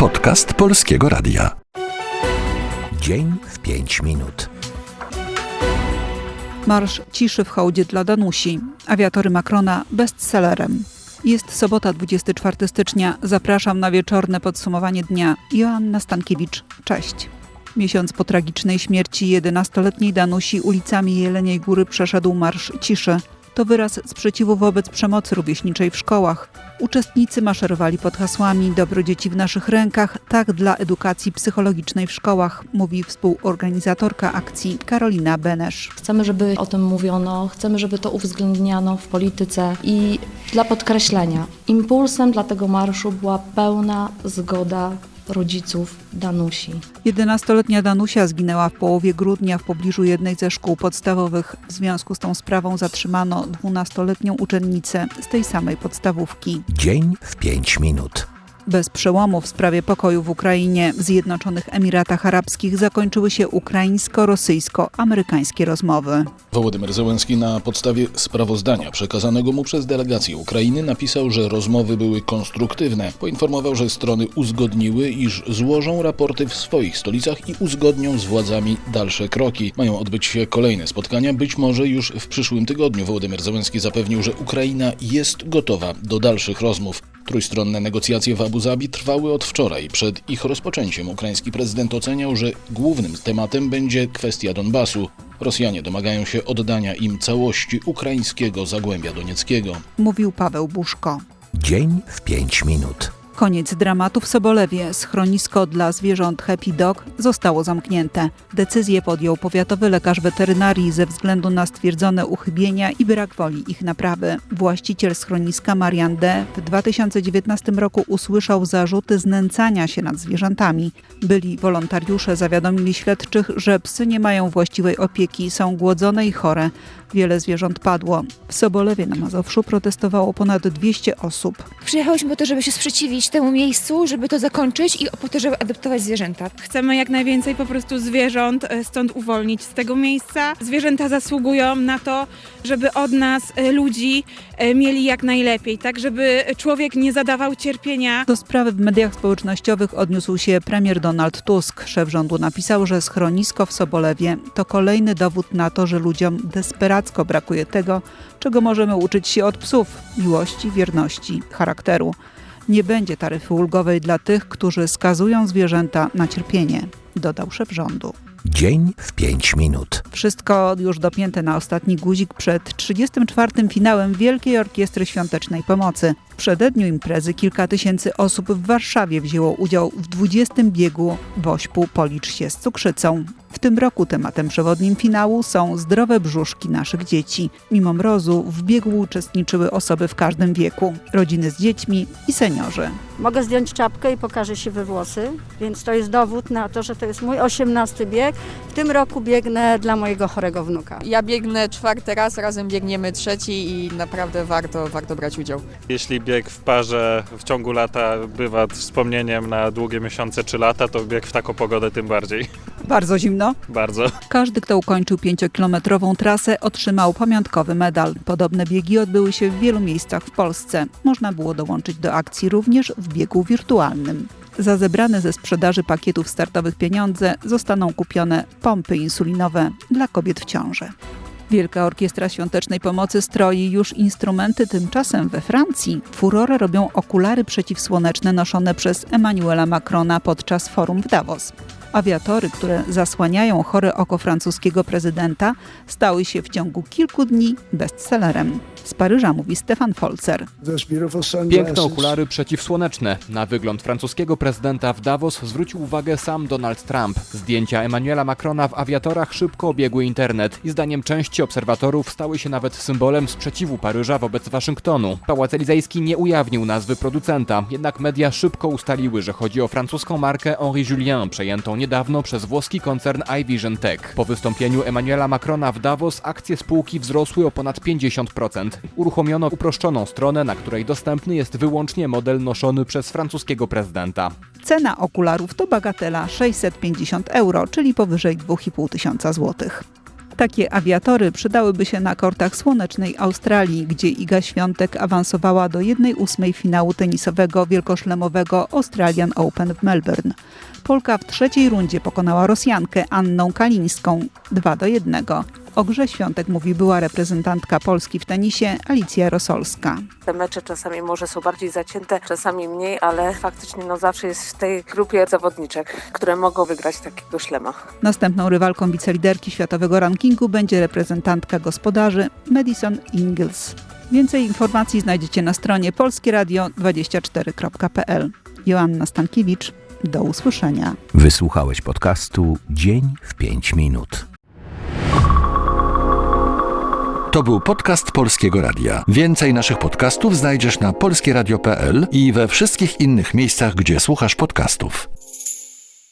Podcast Polskiego Radia. Dzień w 5 minut. Marsz ciszy w hołdzie dla Danusi. Awiatory Macrona bestsellerem. Jest sobota 24 stycznia. Zapraszam na wieczorne podsumowanie dnia. Joanna Stankiewicz. Cześć. Miesiąc po tragicznej śmierci 11-letniej Danusi ulicami Jeleniej Góry przeszedł Marsz Ciszy. To wyraz sprzeciwu wobec przemocy rówieśniczej w szkołach. Uczestnicy maszerowali pod hasłami Dobro dzieci w naszych rękach, tak dla edukacji psychologicznej w szkołach, mówi współorganizatorka akcji Karolina Benesz. Chcemy, żeby o tym mówiono, chcemy, żeby to uwzględniano w polityce i dla podkreślenia, impulsem dla tego marszu była pełna zgoda rodziców Danusi. 11-letnia Danusia zginęła w połowie grudnia w pobliżu jednej ze szkół podstawowych. W związku z tą sprawą zatrzymano 12-letnią uczennicę z tej samej podstawówki. Dzień w 5 minut. Bez przełomu w sprawie pokoju w Ukrainie w Zjednoczonych Emiratach Arabskich zakończyły się ukraińsko-rosyjsko-amerykańskie rozmowy. Wołodymyr Zełenski na podstawie sprawozdania przekazanego mu przez delegację Ukrainy napisał, że rozmowy były konstruktywne. Poinformował, że strony uzgodniły, iż złożą raporty w swoich stolicach i uzgodnią z władzami dalsze kroki. Mają odbyć się kolejne spotkania, być może już w przyszłym tygodniu. Wołodymyr Zełenski zapewnił, że Ukraina jest gotowa do dalszych rozmów. Trójstronne negocjacje w Abu Zabi trwały od wczoraj. Przed ich rozpoczęciem ukraiński prezydent oceniał, że głównym tematem będzie kwestia Donbasu. Rosjanie domagają się oddania im całości ukraińskiego Zagłębia Donieckiego. Mówił Paweł Buszko. Dzień w 5 minut. Koniec dramatu w Sobolewie. Schronisko dla zwierząt Happy Dog zostało zamknięte. Decyzję podjął powiatowy lekarz weterynarii ze względu na stwierdzone uchybienia i brak woli ich naprawy. Właściciel schroniska Marian D. w 2019 roku usłyszał zarzuty znęcania się nad zwierzętami. Byli wolontariusze zawiadomili śledczych, że psy nie mają właściwej opieki, są głodzone i chore. Wiele zwierząt padło. W Sobolewie na Mazowszu protestowało ponad 200 osób. Przyjechałyśmy po to, żeby się sprzeciwić temu miejscu, żeby to zakończyć i po to, żeby adoptować zwierzęta. Chcemy jak najwięcej po prostu zwierząt e, stąd uwolnić z tego miejsca. Zwierzęta zasługują na to, żeby od nas, e, ludzi, e, mieli jak najlepiej, tak żeby człowiek nie zadawał cierpienia. Do sprawy w mediach społecznościowych odniósł się premier Donald Tusk. Szef rządu napisał, że schronisko w Sobolewie to kolejny dowód na to, że ludziom brakuje tego, czego możemy uczyć się od psów miłości, wierności, charakteru. Nie będzie taryfy ulgowej dla tych, którzy skazują zwierzęta na cierpienie, dodał szef rządu. Dzień w 5 minut. Wszystko już dopięte na ostatni guzik przed 34. finałem Wielkiej Orkiestry Świątecznej Pomocy. W przededniu imprezy kilka tysięcy osób w Warszawie wzięło udział w 20. biegu Wośpu Policz się z cukrzycą. W tym roku tematem przewodnim finału są zdrowe brzuszki naszych dzieci. Mimo mrozu w biegu uczestniczyły osoby w każdym wieku, rodziny z dziećmi i seniorzy. Mogę zdjąć czapkę i pokażę siwe włosy, więc to jest dowód na to, że to jest mój osiemnasty bieg. W tym roku biegnę dla mojego chorego wnuka. Ja biegnę czwarty raz, razem biegniemy trzeci i naprawdę warto, warto brać udział. Jeśli bieg w parze w ciągu lata bywa wspomnieniem na długie miesiące czy lata, to bieg w taką pogodę tym bardziej. Bardzo zimno. Bardzo. Każdy, kto ukończył pięciokilometrową trasę, otrzymał pamiątkowy medal. Podobne biegi odbyły się w wielu miejscach w Polsce. Można było dołączyć do akcji również w biegu wirtualnym. Za zebrane ze sprzedaży pakietów startowych pieniądze zostaną kupione pompy insulinowe dla kobiet w ciąży. Wielka Orkiestra Świątecznej Pomocy stroi już instrumenty, tymczasem we Francji furorę robią okulary przeciwsłoneczne noszone przez Emmanuela Macrona podczas forum w Davos. Awiatory, które zasłaniają chore oko francuskiego prezydenta, stały się w ciągu kilku dni bestsellerem. Z Paryża mówi Stefan Folzer. Piękne okulary przeciwsłoneczne. Na wygląd francuskiego prezydenta w Davos zwrócił uwagę sam Donald Trump. Zdjęcia Emmanuela Macrona w awiatorach szybko obiegły internet i zdaniem części obserwatorów stały się nawet symbolem sprzeciwu Paryża wobec Waszyngtonu. Pałac Elizejski nie ujawnił nazwy producenta, jednak media szybko ustaliły, że chodzi o francuską markę Henri Julien, przejętą niedawno przez włoski koncern iVision Tech. Po wystąpieniu Emmanuela Macrona w Davos akcje spółki wzrosły o ponad 50%. Uruchomiono uproszczoną stronę, na której dostępny jest wyłącznie model noszony przez francuskiego prezydenta. Cena okularów to bagatela 650 euro, czyli powyżej 2,5 tysiąca złotych. Takie awiatory przydałyby się na kortach słonecznej Australii, gdzie Iga Świątek awansowała do 1-8 finału tenisowego wielkoszlemowego Australian Open w Melbourne. Polka w trzeciej rundzie pokonała Rosjankę Anną Kalińską 2 do 1. O grze Świątek mówi była reprezentantka Polski w tenisie Alicja Rosolska. Te mecze czasami może są bardziej zacięte, czasami mniej, ale faktycznie no zawsze jest w tej grupie zawodniczek, które mogą wygrać takiego szlema. Następną rywalką wiceliderki światowego rankingu będzie reprezentantka gospodarzy Madison Ingles. Więcej informacji znajdziecie na stronie polskieradio24.pl. Joanna Stankiewicz, do usłyszenia. Wysłuchałeś podcastu Dzień w 5 minut. To był podcast Polskiego Radia. Więcej naszych podcastów znajdziesz na polskieradio.pl i we wszystkich innych miejscach, gdzie słuchasz podcastów.